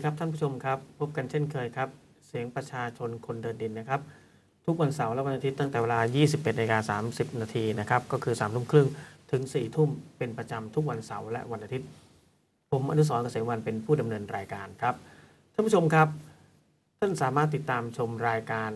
ดีครับท่านผู้ชมครับ พบกันเช่นเคยครับ เสียงประชาชนคนเดินดินนะครับ ทุกวันเสาร์และวันอาทิตย์ตั้งแต่เวลา 21นาฬิกา30 นาทีนะครับ ก็คือ3ทุ่มครึ่งถึง 4 ทุ่มเป็นประจำทุกวันเสาร์และวันอาทิตย์ ผมอนุสรเกษมวันเป็นผู้ดำเนินรายการครับ ท่านผู้ชมครับ ท่านสามารถติดตามชมรายการ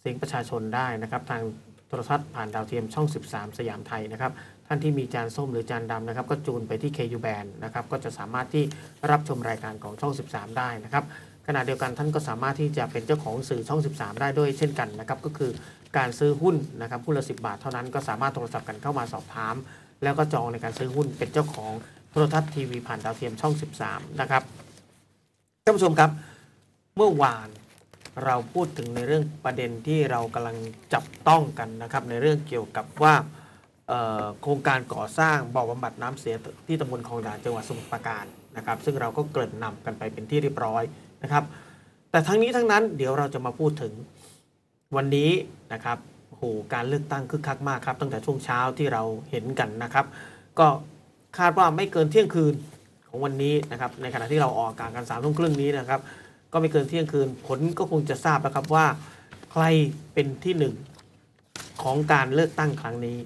เสียงประชาชนได้นะครับ ทางโทรทัศน์ผ่านดาวเทียมช่อง 13 สยามไทยนะครับ ท่านที่มีจานส้มหรือจานดำนะครับ ก็จูนไปที่ KU band นะครับ ก็จะสามารถที่รับชมรายการของช่อง 13 ได้นะครับขณะเดียวกันท่านก็สามารถที่จะเป็นเจ้าของสื่อช่อง 13 ได้ด้วยเช่นกันนะครับ ก็คือการซื้อหุ้นนะครับหุ้นละ10บาทเท่านั้นก็สามารถโทรศัพท์กันเข้ามาสอบถาม แล้วก็จองในการซื้อหุ้นเป็นเจ้าของโทรทัศน์ทีวีผ่านดาวเทียมช่อง 13 นะครับท่านผู้ชมครับ เมื่อวานเราพูดถึงในเรื่องประเด็นที่เรากำลังจับต้องกันนะครับ ในเรื่องเกี่ยวกับว่า โครงการก่อสร้างบ่อบำบัดน้ำเสียที่ตำบลคลองด่านจังหวัดสมุทรปราการนะครับ ซึ่งเราก็เกริ่นนำกันไปเป็นที่เรียบร้อยนะครับ แต่ทั้งนี้ทั้งนั้นเดี๋ยวเราจะมาพูดถึงวันนี้นะครับโหการเลือกตั้งคึกคักมากครับ ตั้งแต่ช่วงเช้าที่เราเห็นกันนะครับ ก็คาดว่าไม่เกินเที่ยงคืนของวันนี้นะครับ ในขณะที่เราออกอากาศกันสามทุ่มครึ่งนี้นะครับ ก็ไม่เกินเที่ยงคืนผลก็คงจะทราบแล้วครับว่าใครเป็นที่หนึ่งของการเลือกตั้งครั้งนี้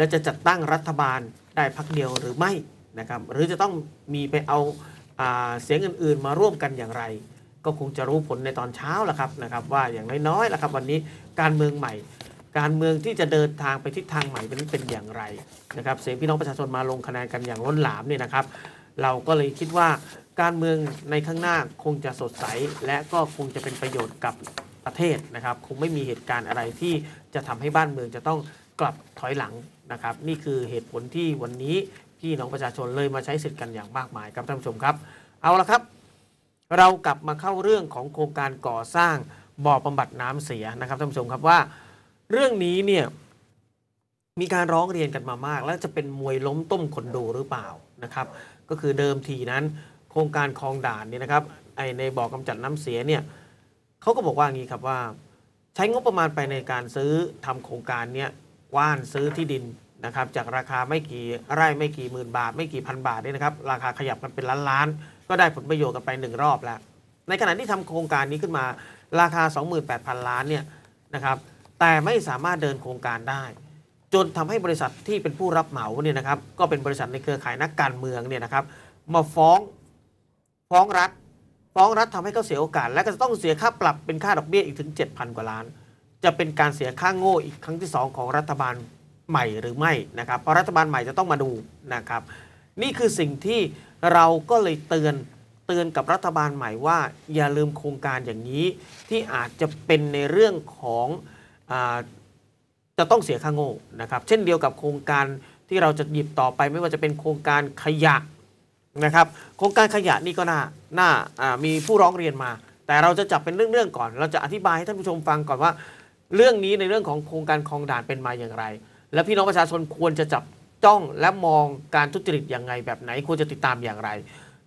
และจะจัดตั้งรัฐบาลได้พักเดียวหรือไม่นะครับหรือจะต้องมีไปเอาอาเสียงอื่นๆ มาร่วมกันอย่างไร ก็คงจะรู้ผลในตอนเช้าแล้วครับนะครับ ว่าอย่างน้อยๆล้วครับวันนี้การเมืองใหม่ การเมืองที่จะเดินทางไปทิศทางใหม่เป็นเป็นอย่างไรนะครับเสียงพี่น้องประชาชนมาลงคะแนนกันอย่างล้นหลามเนี่ยนะครับ เราก็เลยคิดว่าการเมืองในข้างหน้าคงจะสดใส และก็คงจะเป็นประโยชน์กับประเทศนะครับ คงไม่มีเหตุการณ์อะไรที่จะทำให้บ้านเมืองจะต้อง กลับถอยหลังนะครับ นี่คือเหตุผลที่วันนี้พี่น้องประชาชนเลยมาใช้สิทธิ์กันอย่างมากมายครับท่านผู้ชมครับ เอาละครับ เรากลับมาเข้าเรื่องของโครงการก่อสร้างบ่อบำบัดน้ำเสียนะครับท่านผู้ชมครับว่า เรื่องนี้เนี่ยมีการร้องเรียนกันมามาก แล้วจะเป็นมวยล้มต้มคนดูหรือเปล่านะครับ ก็คือเดิมทีนั้น โครงการคลองด่านเนี่ยนะครับไอในบ่อกำจัดน้ำเสียเนี่ยเขาก็บอกว่างี้ครับว่า ใช้งบประมาณไปในการซื้อทำโครงการเนี่ย ว่านซื้อที่ดินนะครับจากราคาไม่กี่ไร่ไม่กี่หมื่นบาท ไม่กี่พันบาทนี่นะครับราคาขยับกันเป็นล้านล้าน ก็ได้ผลประโยชน์กันไปหนึ่งรอบแล้ว ในขณะที่ทำโครงการนี้ขึ้นมาราคา 28,000 ล้านเนี่ยนะครับแต่ไม่สามารถเดินโครงการได้ จนทำให้บริษัทที่เป็นผู้รับเหมาเนี่ยนะครับก็เป็นบริษัทในเครือข่ายนักการเมืองเนี่ยนะครับมาฟ้องฟ้องรัฐ ฟ้องรัฐทำให้เขาเสียโอกาส และก็จะต้องเสียค่าปรับเป็นค่าดอกเบี้ยอีกถึง 7,000 กว่าล้าน จะเป็นการเสียค่าโง่อีกครั้งที่ 2 ของรัฐบาลใหม่หรือไม่นะครับ เพราะรัฐบาลใหม่จะต้องมาดูนะครับ นี่คือสิ่งที่เราก็เลยเตือนเตือนกับรัฐบาลใหม่ว่า อย่าลืมโครงการอย่างนี้ ที่อาจจะเป็นในเรื่องของอจะต้องเสียค่าโง่นะครับ เช่นเดียวกับโครงการที่เราจะหยิบต่อไปไม่ว่าจะเป็นโครงการขยะนะครับ โครงการขยะนี่ก็น่าน่ามีผู้ร้องเรียนมา แต่เราจะจับเป็นเรื่องๆก่อน เราจะอธิบายให้ท่านผู้ชมฟังก่อนว่า เรื่องนี้ในเรื่องของโครงการคลองด่านเป็นมาอย่างไร และพี่น้องประชาชนควรจะจับจ้องและมองการทุจริตอย่างไงแบบไหนควรจะติดตามอย่างไร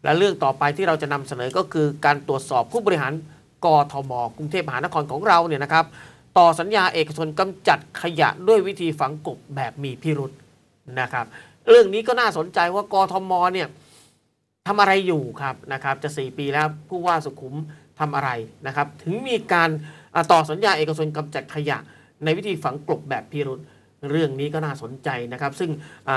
และเรื่องต่อไปที่เราจะนำเสนอก็คือการตรวจสอบผู้บริหารกทมกรุงเทพมหานครของเราเนี่ยนะครับต่อสัญญาเอกชนกำจัดขยะด้วยวิธีฝังกลบแบบมีพิรุษนะครับ เรื่องนี้ก็น่าสนใจว่ากทมเนี่ยทำอะไรอยู่ครับนะครับ จะ 4 ปีแล้วผู้ว่าสุขุมทำอะไรนะครับ ถึงมีการ ต่อสัญญาเอกชนกำจัดขยะ ในวิธีฝังกลบแบบพิรุษเรื่องนี้ก็น่าสนใจนะครับ ซึ่ง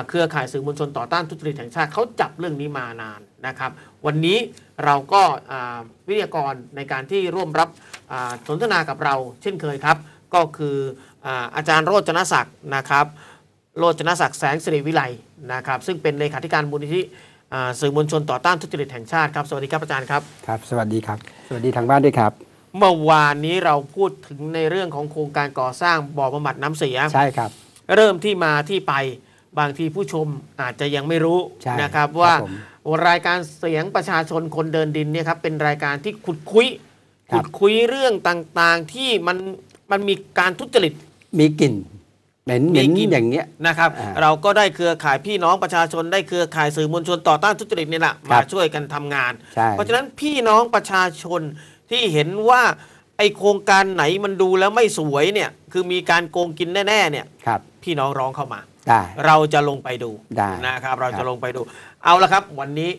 เครือข่ายสื่อมวลชนต่อต้านทุจริตแห่งชาติเขาจับเรื่องนี้มานานนะครับ วันนี้เราก็วิทยากรในการที่ร่วมรับสนทนากับเรา เช่นเคยครับ ก็คืออาอาจารย์โรจนศักดิ์นะครับโรจนศักดิ์แสงสิริวิไลนะครับ ซึ่งเป็นเลขาธิการมูลนิธิสื่อมวลชนต่อต้านทุจริตแห่งชาติครับ สวัสดีครับอาจารย์ครับ ครับ สวัสดีครับ สวัสดีทางบ้านด้วยครับ เมื่อวานนี้เราพูดถึงในเรื่องของโครงการก่อสร้างบ่อบำบัดน้ำเสีย ใช่ครับ เริ่มที่มาที่ไปบางทีผู้ชมอาจจะยังไม่รู้ใช่นะครับว่าครับผมรายการเสียงประชาชนคนเดินดินเนี่ยครับเป็นรายการที่ขุดคุยครัขุบดคุยเรื่องต่างๆที่มันมันมีการทุจริต มีกลิ่นเหม็นเหม็นมีกลิ่น อย่างเงี้ย นะครับ อ่าเราก็ได้เครือข่ายพี่น้องประชาชนได้เครือข่ายสื่อมวลชนต่อต้านทุจริตนี่แหละครัมาบช่วยกันทำงาน ใช่ เพราะฉะนั้นพี่น้องประชาชน ที่เห็นว่าไอโครงการไหนมันดูแล้วไม่สวยเนี่ย คือมีการโกงกินแน่ๆเนี่ยครับ พี่น้องร้องเข้ามา ได้เราจะลงไปดูได้ นะครับ เราครัจะบลงไปดู เอาละครับ วันนี้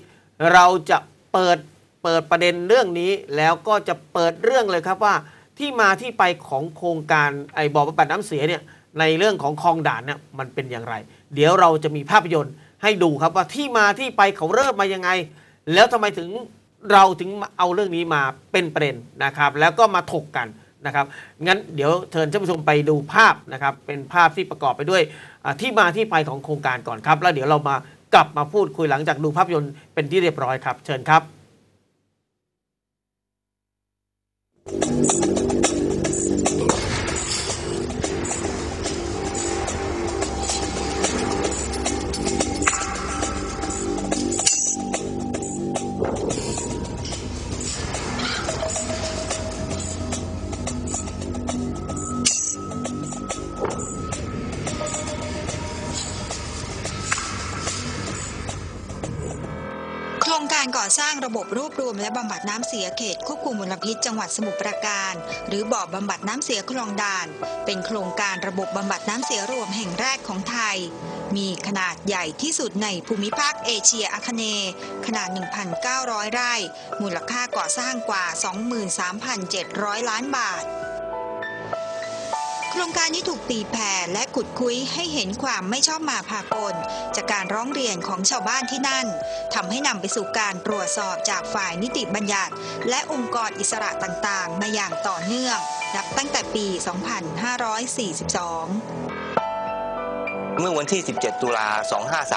เราจะเปิดเปิดประเด็นเรื่องนี้แล้วก็จะเปิดเรื่องเลยครับว่าที่มาที่ไปของโครงการไอ้บ่อบำบัดน้ำเสียเนี่ยในเรื่องของคลองด่านเนี่ยมันเป็นอย่างไร เดี๋ยวเราจะมีภาพยนตร์ให้ดูครับว่าที่มาที่ไปเขาเริ่มมายังไง แล้วทำไมถึง เราถึงเอาเรื่องนี้มาเป็นประเด็นนะครับ แล้วก็มาถกกันนะครับงั้นเดี๋ยวเชิญท่านผู้ชมไปดูภาพนะครับ เป็นภาพที่ประกอบไปด้วยที่มาที่ไปของโครงการก่อนครับ แล้วเดี๋ยวเรามากลับมาพูดคุยหลังจากดูภาพยนตร์เป็นที่เรียบร้อยครับ เชิญครับ รงการก่อสร้างระบบรวบรวมและบำบัดน้ำเสียเขตควบคุมมลพิษจังหวัดสมุทรปราการ หรือบ่อบำบัดน้ำเสียคลองด่าน เป็นโครงการระบบบำบัดน้ำเสียรวมแห่งแรกของไทย มีขนาดใหญ่ที่สุดในภูมิภาคเอเชียอาคเนย์ขนาด 1,900 ไร่ มูลค่าก่อสร้างกว่า 23,700 ล้านบาทโครงการนี้ถูกตีแผ่และขุดคุยให้เห็นความไม่ชอบมาพากล จากการร้องเรียนของชาวบ้านที่นั่น ทำให้นำไปสู่การตรวจสอบจากฝ่ายนิติบัญญัติ และองค์กรอิสระต่างๆ มาอย่างต่อเนื่อง นับตั้งแต่ปี 2542เมื่อวันที่ 17 ตุลา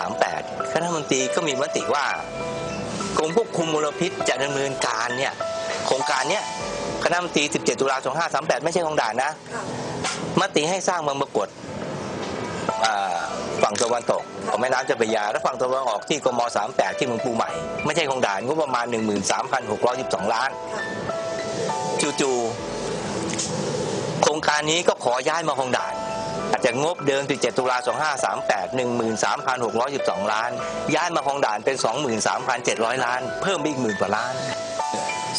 2538 คณะมนตรีก็มีมติว่ากรมควบคุมมลพิษจะดำเนินการเนี่ยโครงการเนี้ยคณะมนตรี 17 ตุลา 2538 ไม่ใช่ของด่านนะ มติให้สร้างเมืองประกวดฝั่งตะวันตก ของแม่น้ำเจ้าพระยา และฝั่งตะวันออกที่กม 38 ที่เมืองปูใหม่ ไม่ใช่ของด่านงบประมาณ 13,612 ล้าน จู่ๆโครงการนี้ก็ขอย้ายมาของด่านอาจจะงบเดิม 17 ตุลา 2538 13,612 ล้าน ย้ายมาของด่านเป็น 23,700 ล้าน เพิ่มอีกหมื่นกว่าล้าน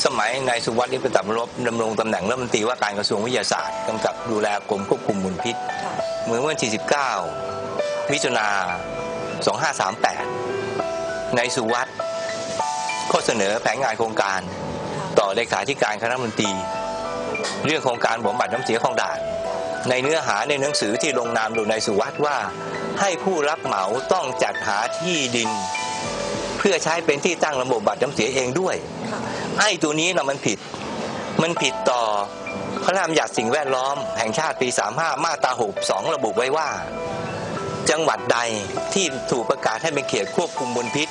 สมัยนายสุวัสดิ์ลิปตับรบดำรงตำแหน่งรัฐมนตรีว่าการกระทรวงวิทยาศาสตร์กำกับดูแลกรมควบคุมมลพิษ เมื่อวันที่ 19มิถุนา 2538 ในสุวัสดิ์ก็เสนอแผนงานโครงการ ต่อเลขาธิการคณะมนตรี เรื่องโครงการบำบัดน้ำเสียของด่าน ในเนื้อหาในหนังสือที่ลงนามโดยนายสุวัสด์ว่า ให้ผู้รับเหมาต้องจัดหาที่ดิน เพื่อใช้เป็นที่ตั้งระบบบัตรน้ำเสียเองด้วยไอ้ตัวนี้นะมันผิด มันผิดต่อพระราชบัญญัติสิ่งแวดล้อมแห่งชาติปี 35 มาตรา 62 ระบุไว้ว่า จังหวัดใดที่ถูกประกาศให้เป็นเขตควบคุมมลพิษ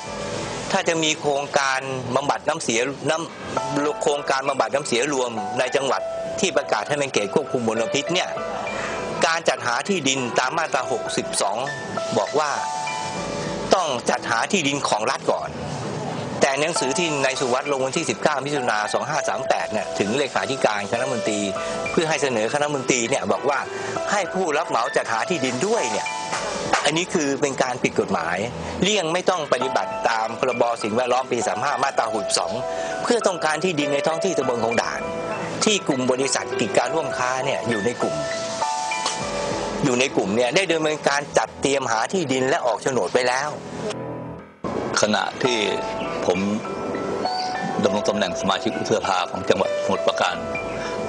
ถ้าจะมีโครงการบำบัดน้ำเสียน้ำโครงการบำบัดน้ำเสียรวมในจังหวัดที่ประกาศให้เป็นเขตควบคุมมลพิษเนี่ยการจัดหาที่ดินตามมาตรา 62 บอกว่าต้องจัดหาที่ดินของรัฐก่อน แต่หนังสือที่นายสุวัสด์ลงวันที่ 19 มิถุนา2538เนี่ยถึงเลขาธิการคณะมนตรี เพื่อให้เสนอคณะมนตรีเนี่ยบอกว่าให้ผู้รับเหมาจัดหาที่ดินด้วยเนี่ย อันนี้คือเป็นการผิดกฎหมาย เลี่ยงไม่ต้องปฏิบัติตามพรบสิ่งแวดล้อมปี 35 มาตรา62 เพื่อต้องการที่ดินในท้องที่ตำบลของด่าน ที่กลุ่มบริษัทกิจการร่วมค้าเนี่ยอยู่ในกลุ่ม อยู่ในกลุ่มเนี่ยได้ดำเนินการจัดเตรียมหาที่ดินและออกโฉนดไปแล้ว ขณะที่ผมดำรงตำแหน่งสมาชิกวุฒิสภาของจังหวัดสมุทรปราการ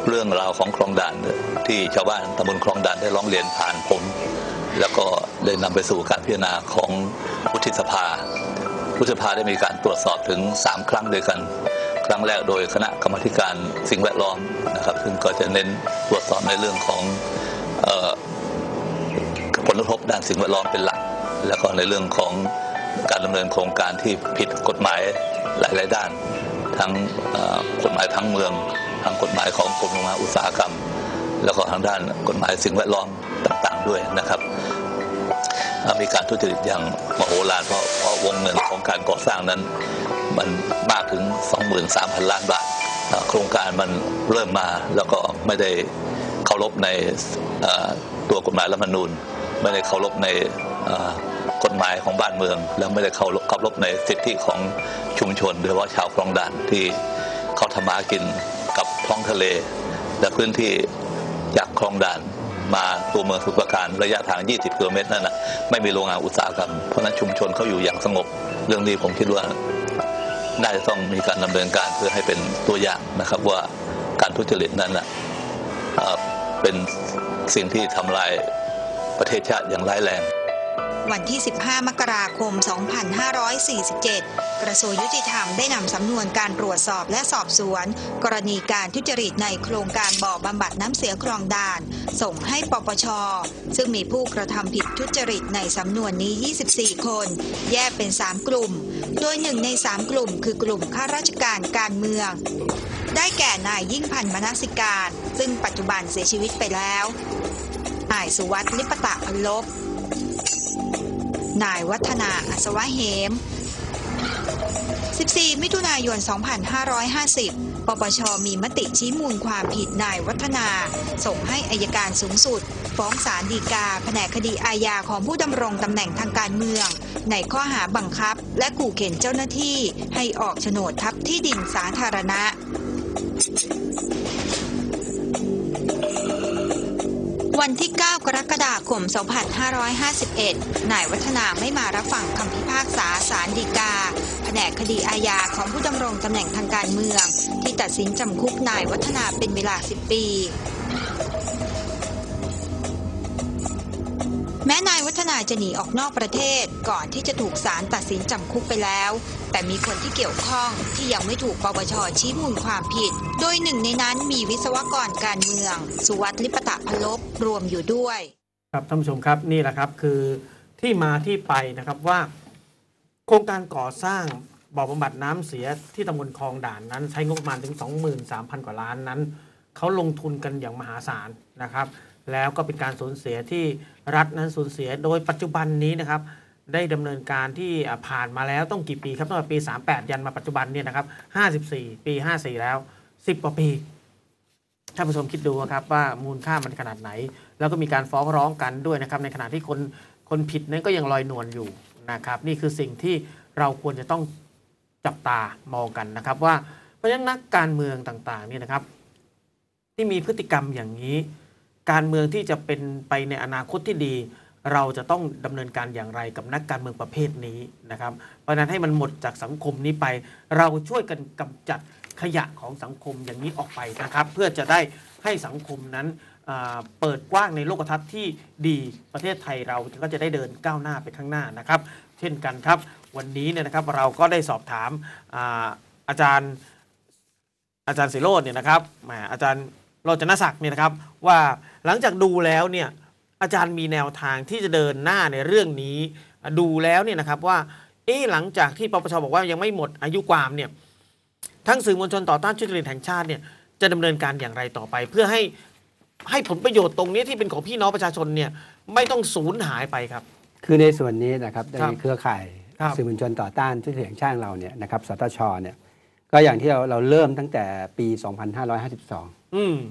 เรื่องราวของคลองด่านที่ชาวบ้านตำบลคลองด่านได้ร้องเรียนผ่านผม แล้วก็ ได้นำไปสู่การพิจารณาของวุฒิสภาวุฒิสภาได้มีการตรวจสอบถึง 3 ครั้งด้วยกัน ครั้งแรกโดยคณะกรรมการสิ่งแวดล้อมนะครับ ซึ่งก็จะเน้นตรวจสอบในเรื่องของออผลกระทบด้านสิ่งแวดล้อมเป็นหลัก แล้วก็ในเรื่องของการดำเนินโครงการที่ผิดกฎหมายหลาย ๆ ด้าน ทั้งกฎหมายทั้งเมืองทั้งกฎหมายของกรมโรงงานอุตสาหกรรม แล้วก็ทางด้านกฎหมายสิ่งแวดล้อมต่าง ๆ ด้วยนะครับ มีการทุจริตอย่างมโหฬารเพราะเพราะวงเงินของการก่อสร้างนั้น มันมากถึง 23,000 ล้านบาท โครงการมันเริ่มมาแล้วก็ไม่ได้เคารพในตัวกฎหมายรัฐมนูญ ไม่ได้เคารพในกฎหมายของบ้านเมือง แล้วไม่ได้เคารพเคารพในสิทธิของชุมชนโดยเฉพาะชาวคลองด่านที่เขาทำมาหากินกับท้องทะเล และพื้นที่จากคลองด่าน มาตัวเมืองสมุพรปราการระยะทาง 20กิโลเมตรนั่นนะไม่มีโรงงานอุตสาหกรรม เพราะนั้นชุมชนเขาอยู่อย่างสงบ เรื่องนี้ผมคิดว่าน่าจะต้องมีการดำเนินการเพื่อให้เป็นตัวอย่างนะครับว่าการทุจริตนั้นนะเอ่อเป็นสิ่งที่ทำลายประเทศชาติอย่างร้ายแรง วันที่ 15 มกราคม 2547 กระทรวงยุติธรรมได้นำสำนวนการตรวจสอบและสอบสวน กรณีการทุจริตในโครงการบ่อบำบัดน้ำเสียคลองด่าน ส่งให้ปปช ซึ่งมีผู้กระทำผิดทุจริตในสำนวนนี้ 24 คน แยกเป็น 3 กลุ่ม โดยหนึ่งใน 3 กลุ่ม คือกลุ่มข้าราชการการเมืองได้แก่นายยิ่งพันธ์มนสิการ ซึ่งปัจจุบันเสียชีวิตไปแล้ว นายสุวัสดิ์ลิปตะพันลบ นายวัฒนาอัศวะเหม 14 มิถุนายน 2550 ปปช มีมติชี้มูลความผิดนายวัฒนา ส่งให้อายการสูงสุด ฟ้องศาลฎีกา แผนกคดีอาญาของผู้ดำรงตำแหน่งทางการเมือง ในข้อหาบังคับ และขู่เข็นเจ้าหน้าที่ให้ออกโฉนดทับที่ดินสาธารณะ วันที่ 9 กรกฎาคม 2551 นายวัฒนาไม่มารับฟังคำพิพากษาศาลฎีกา แผนกคดีอาญาของผู้ดำรงตำแหน่งทางการเมือง ที่ตัดสินจำคุกนายวัฒนาเป็นเวลา 10 ปี แม้นายวัฒนาจะหนีออกนอกประเทศก่อนที่จะถูกศาลตัดสินจำคุกไปแล้ว แต่มีคนที่เกี่ยวข้องที่ยังไม่ถูกปปชชี้มูลความผิด โดยหนึ่งในนั้นมีวิศวกรการเมือง สุวัสดิ์ลิปตะพลบรวมอยู่ด้วย ครับท่านผู้ชมครับนี่แหละครับคือที่มาที่ไปนะครับว่า โครงการก่อสร้างบ่อบำบัดน้ำเสียที่ตำบลคลองด่านนั้น ใช้งบประมาณถึง 23,000 กว่าล้านนั้นเขาลงทุนกันอย่างมหาศาลนะครับ แล้วก็เป็นการสูญเสียที่รัฐนั้นสูญเสีย โดยปัจจุบันนี้นะครับ ได้ดำเนินการที่ผ่านมาแล้วต้องกี่ปีครับตั้งแต่ปี 38 ยันมาปัจจุบันเนี่ยนะครับ 54 ปี 54 แล้ว 10กว่าปีท่านผู้ชมคิดดูครับว่ามูลค่ามันขนาดไหน แล้วก็มีการฟ้องร้องกันด้วยนะครับ ในขณะที่คนคนผิดนั้นก็ยังลอยนวลอยู่นะครับ นี่คือสิ่งที่เราควรจะต้องจับตามองกันนะครับ ว่าเพราะฉะนั้นนักการเมืองต่างๆเนี่ยนะครับ ที่มีพฤติกรรมอย่างนี้ การเมืองที่จะเป็นไปในอนาคตที่ดี เราจะต้องดำเนินการอย่างไรกับนักการเมืองประเภทนี้นะครับ เพราะนั้นให้มันหมดจากสังคมนี้ไป เราช่วยกันกำจัดขยะของสังคมอย่างนี้ออกไปนะครับ เพื่อจะได้ให้สังคมนั้นเปิดกว้างในโลกทัศน์ที่ดีประเทศไทยเราก็จะได้เดินก้าวหน้าไปข้างหน้านะครับ เช่นกันครับ วันนี้เนี่ยนะครับเราก็ได้สอบถามอาอาจารย์อาจารย์สิโรจน์เนี่ยนะครับแหมอาจารย์โรจนศักดิ์เนี่ยนะครับว่าหลังจากดูแล้วเนี่ย อาจารย์มีแนวทางที่จะเดินหน้าในเรื่องนี้ ดูแล้วเนี่ยนะครับว่า เอ๊ะหลังจากที่ปปชบอกว่ายังไม่หมดอายุความเนี่ยทั้งสื่อมวลชนต่อต้านทุจริตแห่งชาติเนี่ยจะดำเนินการอย่างไรต่อไป เพื่อให้ให้ผลประโยชน์ตรงนี้ที่เป็นของพี่น้องประชาชนเนี่ยไม่ต้องสูญหายไปครับ คือในส่วนนี้นะครับในครับเครือข่ายครับสื่อมวลชนต่อต้านทุจริตแห่งชาติเราเนี่ยนะครับสตชเนี่ยก็อย่างที่เราเราเริ่มตั้งแต่ปี 2552อืม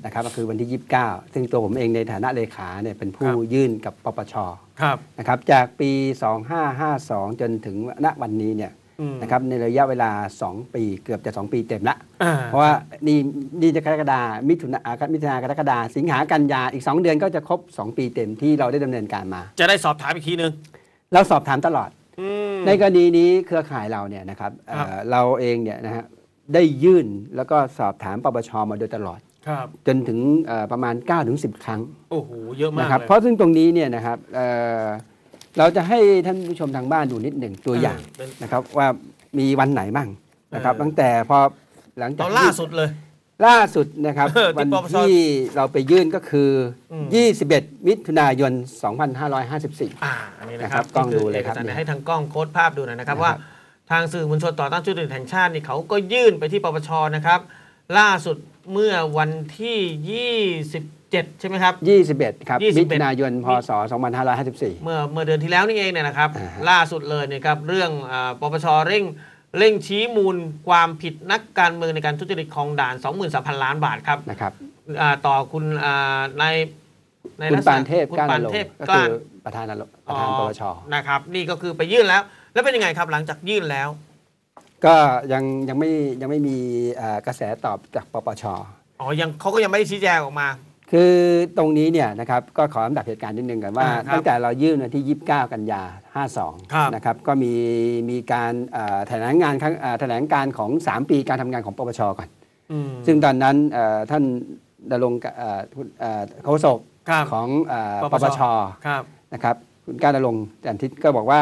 นะครับก็คือวันที่ 29 ซึ่งตัวผมเองในฐานะเลขาเนี่ยเป็นผู้ครับยื่นกับปปชครับนะครับจากปี 2552 จนถึงณวันนี้เนี่ยอืมนะครับในระยะเวลา 2 ปีเกือบจะ 2 ปีเต็มละอ่เพราะว่านี่นี่จะกรกฎามิถุนาอ่ามิถุนากรกฎาสิงหากันยาอีก 2 เดือนก็จะครบ 2 ปีเต็มที่เราได้ดำเนินการมา จะได้สอบถามอีกทีนึง เราสอบถามตลอดอืมในกรณีนี้เครือข่ายเราเนี่ยนะครับเอ่อครับเราเองเนี่ยนะฮะได้ยื่นแล้วก็สอบถามปปชมาโดยตลอดครับ จนถึงเอ่อประมาณ 9-10ครั้งโอ้โหเยอะมากนะครับเลยเพราะซึ่งตรงนี้เนี่ยนะครับเอ่อเราจะให้ท่านผู้ชมทางบ้านดูนิดหนึ่งตัวอย่างเเป็นนะครับว่ามีวันไหนบ้างนะครับเออตั้งแต่พอหลังจาตกอนล่าสุดเลย ล่าสุดนะครับเออที่วันปปชที่เราไปยื่นก็คืออม21 มิถุนายน 2554อ่าอันนี้นะคนะครัรับบกล้องดูเลยครับนี่ออกสาเนี่ยให้ทางกล้องโค้ดภาพดูหน่อยนะครับนะครับว่าทางสื่อมวลชนต่อต้านทุจริตแห่งชาตินี่เขาก็ยื่นไปที่ปปชนะครับ ล่าสุด เมื่อวันที่ 27 ใช่ไหมครับ 21 ครับ21 มิถุนายนพศ 2554 เมื่อเมื่อเดือนที่แล้วนี่เองเนี่ยนะครับ อ่าฮะ ล่าสุดเลยเนี่ยครับเรื่องอาปปชเร่งเร่งชี้มูลความผิดนักการเมืองในการทุจริตคลองด่าน 23,000 ล้านบาทครับนะครับ อ่าต่อคุณอ่านายในคุณลักษณะปานเทพคุณก้านปานลงเทพก็กคืล้าอนประธานนรประธานปปช นะครับนี่ก็คือไปยื่นแล้ว แล้วเป็นยังไงครับหลังจากยื่นแล้ว ก็ยังยังไม่ยังไม่มีเอ่อกระแสตอบจากปปช อ๋อยังเขาก็ยังไม่ได้ชี้แจงออกมา คือตรงนี้เนี่ยนะครับก็ขอลำดับเหตุการณ์นิดนึงกันว่า อ่าครับตั้งแต่เรายื่นวันที่ 29 กันยา ครับ 52 นะครับ ก็มีมีการเอ่อแถลงงานครั้งเอ่อแถลงการของ 3 ปีการทำงานของปปชก่อน อืม ซึ่งตอนนั้นเอ่อท่านดลงค์เอ่อคุณเอ่อโฆษกครับ ของเอ่อปปปปชชครับ นะครับคุณก้านรงค์จันทิตก็บอกว่า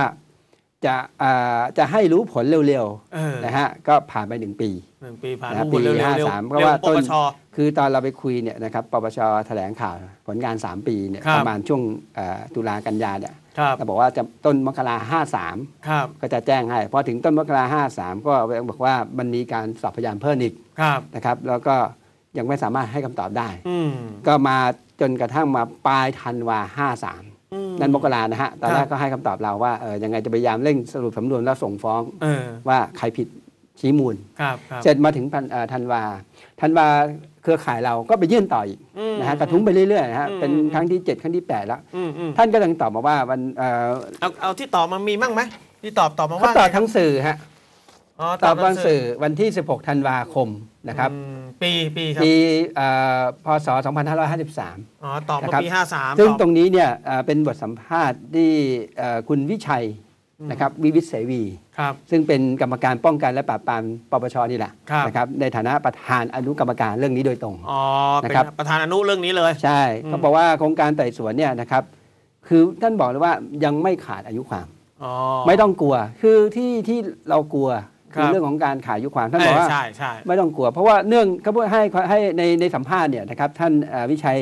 จะอ่าจะให้รู้ผลเร็วเออๆนะฮะก็ผ่านไปหนึ่งปีหนึ่งปีผ่านนะมาหมดเร็วปีๆเร็ว53ๆเพราะว่าเร็ต้นปปชคือตอนเราไปคุยเนี่ยนะครับปปชแถลงข่าวผลงาน 3 ปีเนี่ยครับประมาณช่วงเอ่อตุลากันยาเนี่ยครับเราบอกว่าจะต้นมกราห้าสามครับก็จะแจ้งให้พอถึงต้นมกราห้าสามก็บอกว่ามันมีการสอบพยานเพิ่มอีกครับนะครับ แล้วก็ยังไม่สามารถให้คำตอบได้อืมก็มาจนกระทั่งมาปลายธันวาห้าสามอื นั่นมกรานะฮะตอนแรครักบก็ให้คำตอบเราว่าเออยังไงจะพยายามเร่งสรุปสำนวนแล้วส่งฟ้องเออว่าใครผิดชี้มูลครับครับเสร็จมาถึงพันเอ่อธันวาธันวาเครือข่ายเราก็ไปยื่นต่ออีกอืมนะฮะกระทุ้งไปเรื่อยๆนะฮะอืมเป็นครั้งที่ 7 ครั้งที่ 8 แล้วอืมอืมท่านก็ยังตอบมาว่าวันเอ่อเอาเอาที่ตอบมามีมั่งไหมที่ตอบตอบมาเขาว่าตอบไงทั้งสื่อฮะอ๋อ ตอบทาทางงสื่อวันที่ 16 ธันวาคมนะครับอืมปีปีครับปีเอ่อพศ 2553 อ๋อตอบนะมาครับปีห้าสามซึ่งตอบตรงนี้เนี่ยเอ่อเป็นบทสัมภาษณ์ที่เอ่อคุณวิชัยอืมนะครับวิวิศเสวีครับซึ่งเป็นกรรมการป้องกันและปราบปรามปปชนี่แหละครับนะครับในฐานะประธานอนุกรรมการเรื่องนี้โดยตรงอ๋อเป็นนะครับประธานอนุเรื่องนี้เลยใช่อืมเขาบอกว่าโครงการไต่สวนเนี่ยนะครับคือท่านบอกเลยว่ายังไม่ขาดอายุความอ๋อไม่ต้องกลัว คือที่ที่เรากลัว คคืรัอบเรื่องของการขาดอายุความท่านบอกว่าใช่ใช่ไม่ต้องกลัวเพราะว่าเนื่องเขาพูดให้ให้ในในสัมภาษณ์เนี่ยนะครับท่านเอ่อวิชัย